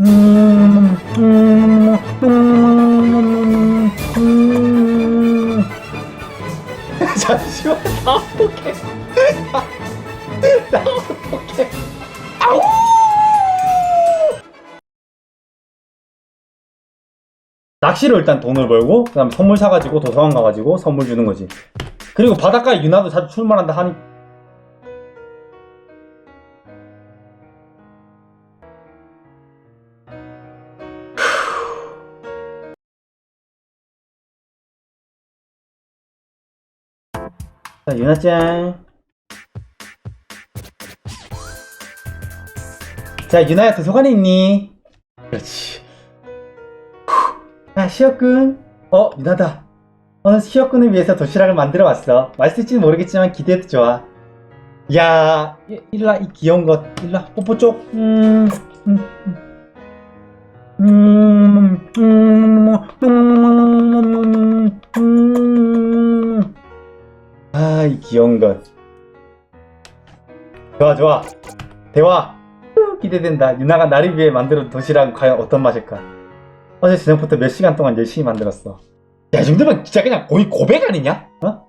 아우! 낚시로 일단 돈을 벌고, 그 다음에 선물 사가지고 도서관 가가지고 선물 주는 거지. 그리고 바닷가에 유나도 자주 출몰한다 하니, 자, 유나짱. 자, 유나야 도서관에 있니? 그렇지. 후. 아, 시어꾼. 어, 유나다. 오늘 시어꾼을 위해서 도시락을 만들어 왔어. 맛있을지는 모르겠지만 기대해도 좋아. 야, 이- 일라 이 귀여운 것. 일라 뽀뽀 쪽. 음, 음, 음, 음, 음, 음, 음, 음. 아, 이 귀여운 것. 좋아, 좋아. 대화. 후, 기대된다. 유나가 나를 위해 만든 도시락은 과연 어떤 맛일까? 어제 저녁부터 몇 시간 동안 열심히 만들었어. 야, 이 정도면 진짜 그냥 거의 고백 아니냐? 어?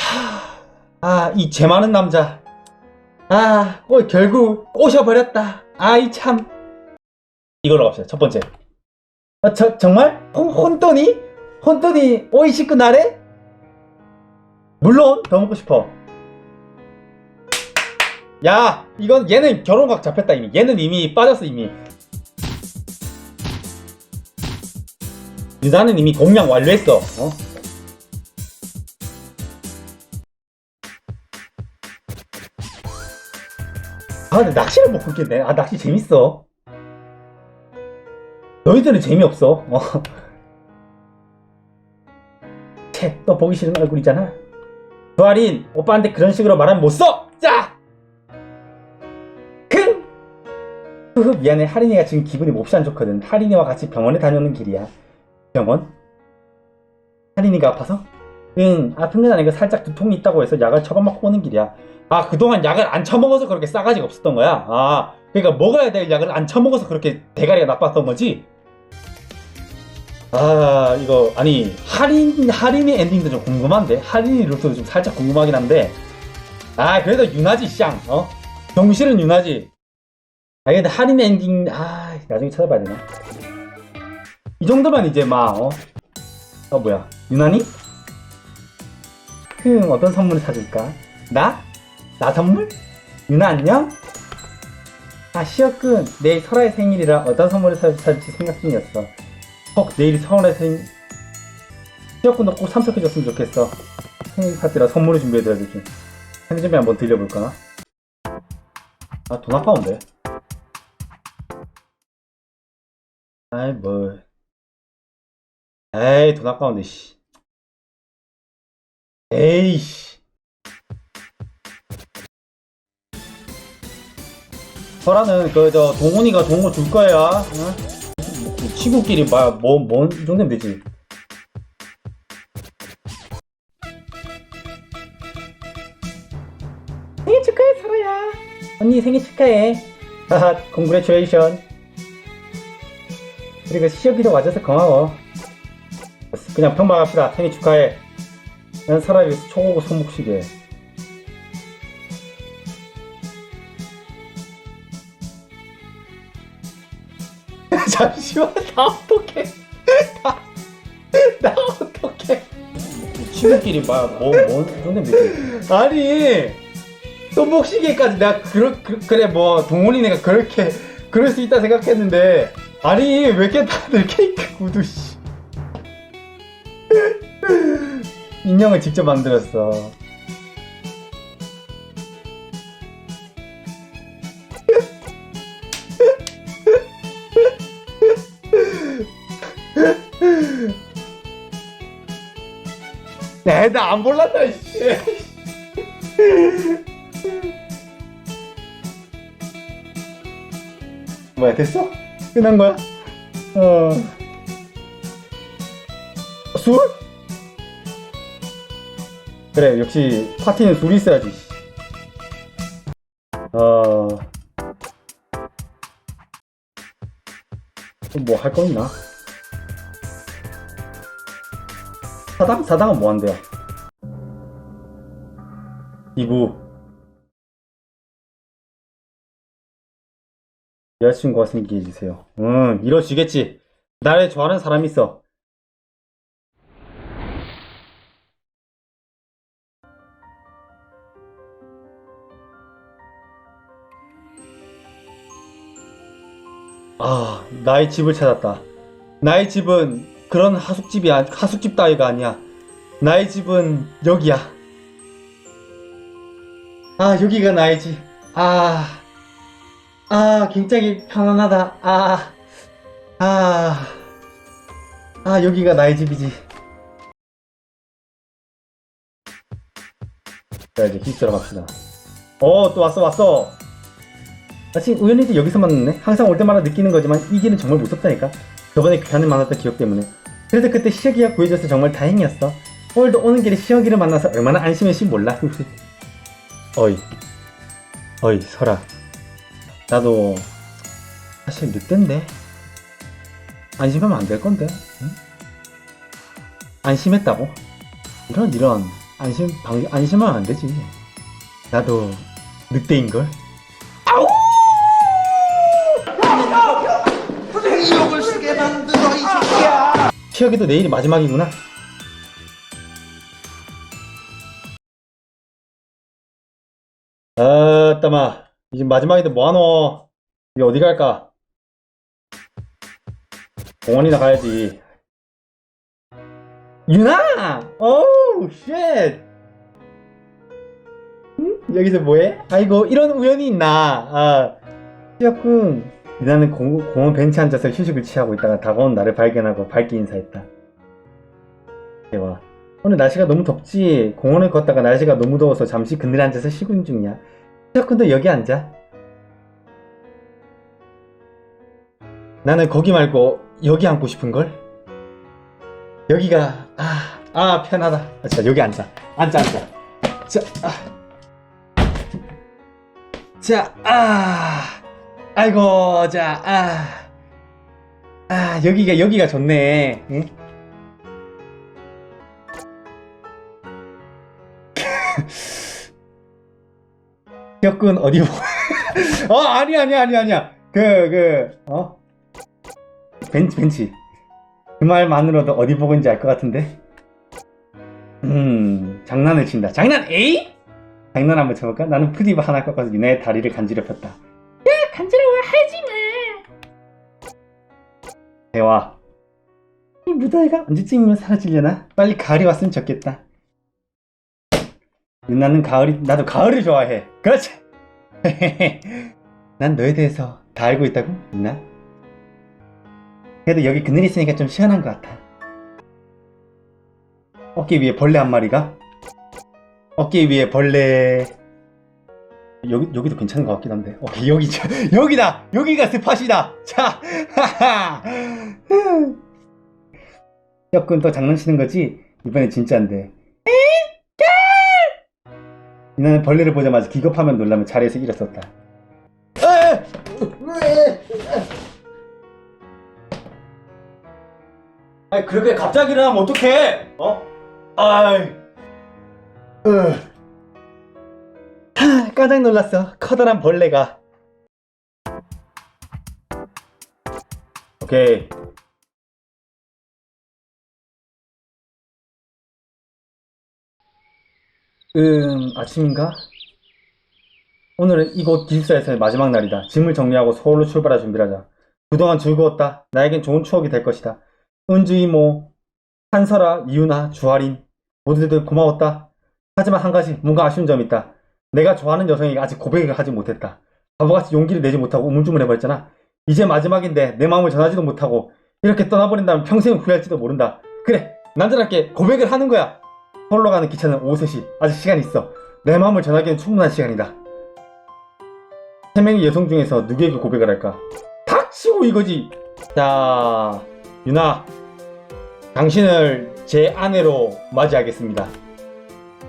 하, 아, 이 죄 많은 남자. 아, 어, 결국 꼬셔버렸다. 아이 참. 이걸로 갑시다. 첫 번째. 어, 저, 정말? 혼, 혼돈이? 혼돈이 오이시쿠 나래? 물론 더 먹고 싶어. 야, 이건 얘는 결혼각 잡혔다 이미. 얘는 이미 빠졌어 이미. 유나는 이미 공략 완료했어. 어? 아, 근데 낚시를 못 끊겠네. 아, 낚시 재밌어. 너희들은 재미없어. 어. 채, 또 보기 싫은 얼굴이잖아. 조아린, 오빠한테 그런 식으로 말하면 못 써! 짜! 킁! 흐흐, 미안해. 하린이가 지금 기분이 몹시 안 좋거든. 하린이와 같이 병원에 다녀오는 길이야. 병원? 하린이가 아파서? 응, 아픈 건 아니고 살짝 두통이 있다고 해서 약을 처방받고 오는 길이야. 아, 그동안 약을 안 처먹어서 그렇게 싸가지가 없었던 거야? 아, 그러니까 먹어야 될 약을 안 처먹어서 그렇게 대가리가 나빴던 거지? 아, 이거, 아니, 할인, 할인의 엔딩도 좀 궁금한데? 할인의 루트도 좀 살짝 궁금하긴 한데. 아, 그래도 유나지, 쌍, 어? 정실은 유나지. 아, 근데 할인 엔딩, 아, 나중에 찾아봐야 되나? 이 정도면 이제 막, 어? 어, 뭐야. 유나니? 흠, 어떤 선물을 사줄까? 나? 나 선물? 유나 안녕? 아, 시어꾼. 내일 설아의 생일이라 어떤 선물을 사, 사줄지 생각 중이었어. 헉, 내일이 설아의 생일. 시어꾼도 꼭 참석해줬으면 좋겠어. 생일 파티라 선물을 준비해드려야지. 편집에 한번 들려볼까? 아, 돈 아까운데. 아이, 뭐. 에이, 돈 아까운데, 씨. 에이 씨. 설아는 그, 저, 동훈이가 좋은 거줄 거야. 응? 뭐, 친구끼리 막, 뭐, 뭐, 이 정도면 되지. 생일 축하해, 설아야. 언니 생일 축하해. 하하, 공그레츄레이션. 그리고 시혁이도 와줘서 고마워. 그냥 평범합시다. 생일 축하해. 난 위해서 초고고 손목시계. 잠시만, 나 어떡해. 나, 나 어떡해. 친구끼리 막, 뭐, 뭐, 정도면 되지. 아니, 손목시계까지 내가, 그러, 그, 그래, 뭐, 동훈이네가 그렇게, 그럴 수 있다 생각했는데, 아니, 왜 이렇게 다들 케이크 구두, 씨. 인형을 직접 만들었어. 네, 나안 몰랐다, 씨. 뭐야, 됐어? 끝난 거야? 어. 술? 그래, 역시 파티는 술이 있어야지. 어. 뭐 할 거 있나? 사당? 사당은 뭐 한대요? 이부 여자친구가 생기게 해주세요. 응, 이뤄주겠지. 나를 좋아하는 사람이 있어. 아, 나의 집을 찾았다. 나의 집은 그런 하숙집이 아, 하숙집 따위가 아니야. 나의 집은 여기야. 아, 여기가 나의 집. 아, 아, 굉장히 편안하다. 아, 아, 아, 여기가 나의 집이지. 자, 이제 힙스러 갑시다. 어, 또 왔어, 왔어. 마치 우연히 도 여기서 만났네. 항상 올 때마다 느끼는 거지만 이 길은 정말 무섭다니까. 저번에 귀환을 만났던 기억 때문에. 그래서 그때 시혁이가 구해줘서 정말 다행이었어. 오늘도 오는 길에 시혁이를 만나서 얼마나 안심했지 몰라. 어이, 어이, 설아. 나도 사실 늑대인데 안심하면 안 될 건데. 응? 안심했다고? 이런 이런 안심 방, 안심하면 안 되지. 나도 늑대인 걸. 욕을 쓰게 만들어 이 새끼야. 시혁이도 내일이 마지막이구나. 아, 따마. 이제 마지막인데 뭐하노? 이제 어디 갈까? 공원이나 가야지. 유나! 오우, 쉣! 응? 여기서 뭐해? 아이고, 이런 우연이 있나? 아, 시혁군. 유나는 공, 공원 벤치에 앉아서 휴식을 취하고 있다가 다가온 나를 발견하고 밝게 인사했다. 대화. 오늘 날씨가 너무 덥지. 공원을 걷다가 날씨가 너무 더워서 잠시 그늘에 앉아서 쉬고 있는 중이야. 시혁군도 여기 앉아. 나는 거기 말고 여기 앉고 싶은걸? 여기가, 아, 아, 편하다. 아, 자, 여기 앉아. 앉아, 앉아. 자, 아. 자, 아. 아이고, 자, 아. 아, 여기가, 여기가 좋네. 응? 혁군 어디 보? 어 아니 아니 아니 아니야. 그그 어? 벤치 벤치. 그 말만으로도 어디 보고 있는지 알 것 같은데? 음 장난을 친다. 장난 에이? 장난 한번 쳐볼까? 나는 푸디바 하나 꺾어서 유나의 다리를 간지럽 혔다. 야 간지러워 하지마. 대화. 이 무더위가 언제쯤이면 사라지려나? 빨리 가을이 왔으면 좋겠다. 유 나는 가을이 나도 가을을 좋아해. 그렇지. 난 너에 대해서 다 알고 있다고, 유나. 그래도 여기 그늘 있으니까 좀 시원한 것 같아. 어깨 위에 벌레 한 마리가. 어깨 위에 벌레. 여기 여기도 괜찮은 것 같긴 한데. 오케이 여기 저- 여기다. 여기가 스팟이다. 자, 하하. 혁군 또 장난치는 거지? 이번엔 진짜인데. 이나는 벌레를 보자마자 기겁하면 놀라며 자리에서 일어섰다. 아이 그렇게 갑자기 일어나면 어떡해? 어? 아이. 으. 하, 깜짝 놀랐어. 커다란 벌레가. 오케이. 음, 아침인가? 오늘은 이곳 기숙사에서의 마지막 날이다. 짐을 정리하고 서울로 출발할 준비를 하자. 그동안 즐거웠다. 나에겐 좋은 추억이 될 것이다. 은주 이모, 한설아, 이유나, 주하린 모두들 고마웠다. 하지만 한 가지 뭔가 아쉬운 점이 있다. 내가 좋아하는 여성에게 아직 고백을 하지 못했다. 바보같이 용기를 내지 못하고 우물쭈물해버렸잖아. 이제 마지막인데 내 마음을 전하지도 못하고 이렇게 떠나버린다면 평생 후회할지도 모른다. 그래, 남자답게 고백을 하는 거야. 서울로 가는 기차는 오후 3시. 아직 시간 있어. 내 마음을 전하기엔 충분한 시간이다. 세 명의 여성 중에서 누구에게 고백을 할까? 닥치고 이거지. 자, 유나, 당신을 제 아내로 맞이하겠습니다.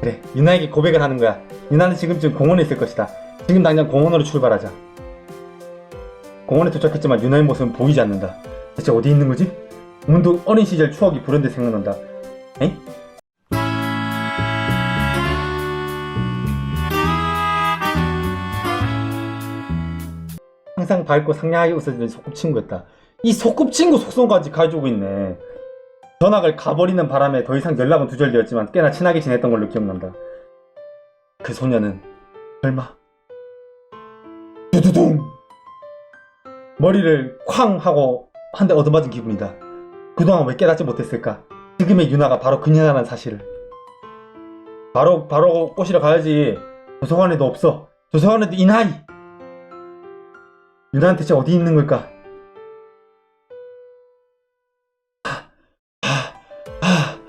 그래, 유나에게 고백을 하는 거야. 유나는 지금쯤 공원에 있을 것이다. 지금 당장 공원으로 출발하자. 공원에 도착했지만 유나의 모습은 보이지 않는다. 대체 어디 있는 거지? 문득 어린 시절 추억이 불현듯 생각난다. 엥? 항상 밝고 상냥하게 웃어주는 소꿉친구였다. 이 소꿉친구 속성까지 가지고 있네. 전학을 가버리는 바람에 더 이상 연락은 두절되었지만 꽤나 친하게 지냈던 걸로 기억난다. 그 소녀는 설마 두두둥 머리를 쾅 하고 한 대 얻어맞은 기분이다. 그동안 왜 깨닫지 못했을까? 지금의 유나가 바로 그녀라는 사실을. 바로 바로 꼬시러 가야지. 도서관에도 없어. 도서관에도 이 나이. 유나는 대체 어디 있는 걸까? 하, 하, 하,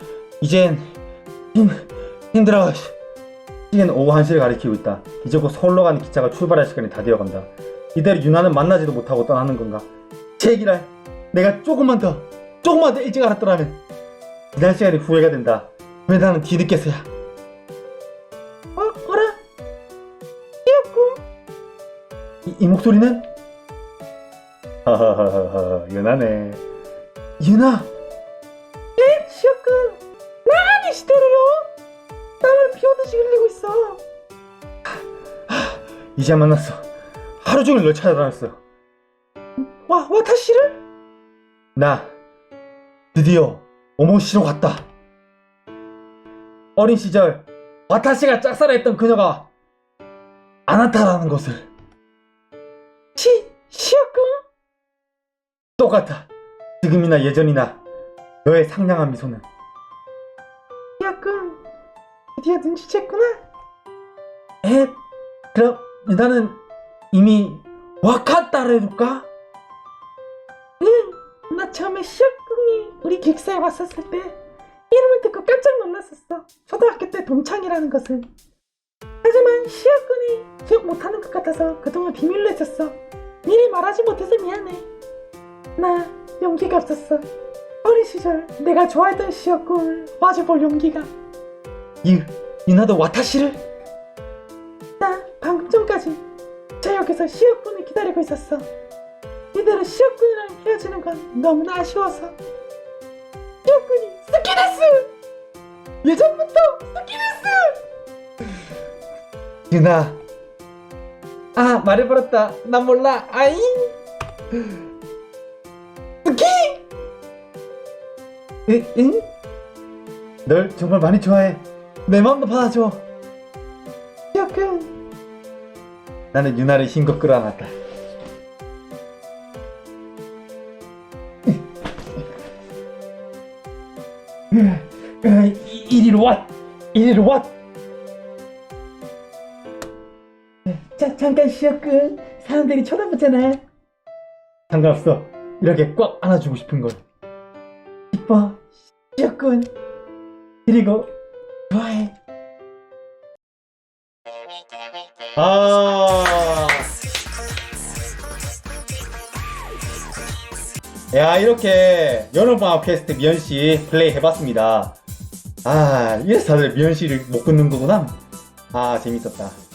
이젠 힘 힘들어. 시계는 오후 1시를 가리키고 있다. 이제 곧 서울로 가는 기차가 출발할 시간이 다 되어간다. 이대로 유나는 만나지도 못하고 떠나는 건가? 제기랄, 내가 조금만 더, 조금만 더 일찍 알았더라면 지난 시간이 후회가 된다. 왜 나는 뒤늦게서야? 어, 어라? 이, 이 목소리는? 하하하하, 유나네. 유나! 네? 땀을 피우듯이 흘리고 있어. 이제 만났어. 하루 종일 널 찾아다녔어. 와, 와타시를? 나 드디어 오모시로 갔다. 어린 시절 와타시가 짝사랑했던 그녀가 아나타라는 것을. 시, 시였군? 똑같아. 지금이나 예전이나 너의 상냥한 미소는. 시였군. 드디어 눈치챘구나. 에, 그럼 나는 이미 와카타를 해줄까? 응, 나 처음에 시어궁이 우리 기숙사에 왔었을 때 이름을 듣고 깜짝 놀랐었어. 초등학교 때 동창이라는 것을. 하지만 시어군이 기억 못하는 것 같아서 그동안 비밀로 했었어. 미리 말하지 못해서 미안해. 나 용기가 없었어. 어린 시절 내가 좋아했던 시어군을 마주볼 용기가. 유, 유나도 와타시를? 나 방금 전까지 저 역에서 시어군을 기다리고 있었어. 이대로 시어군이랑 헤어지는 건 너무나 아쉬워서. 시어군이 스키데스! 예전부터 스키데스! 유나. 아, 말해버렸다. 난 몰라. 아잉! 응? 응? 널 정말 많이 좋아해. 내 마음도 받아줘. 시어군. 나는 유나를 힘껏 끌어안았다. 이- 이리로 와! 이리로 와! 자, 잠깐 쉬었군. 사람들이 쳐다보잖아. 상관없어. 이렇게 꽉 안아주고 싶은 걸. 이뻐. 쉬었군. 그리고 좋아해. 아. 야, 이렇게 여름방학 퀘스트 미연씨 플레이 해봤습니다. 아, 이래서 다들 미연씨를 못 끊는 거구나. 아, 재밌었다.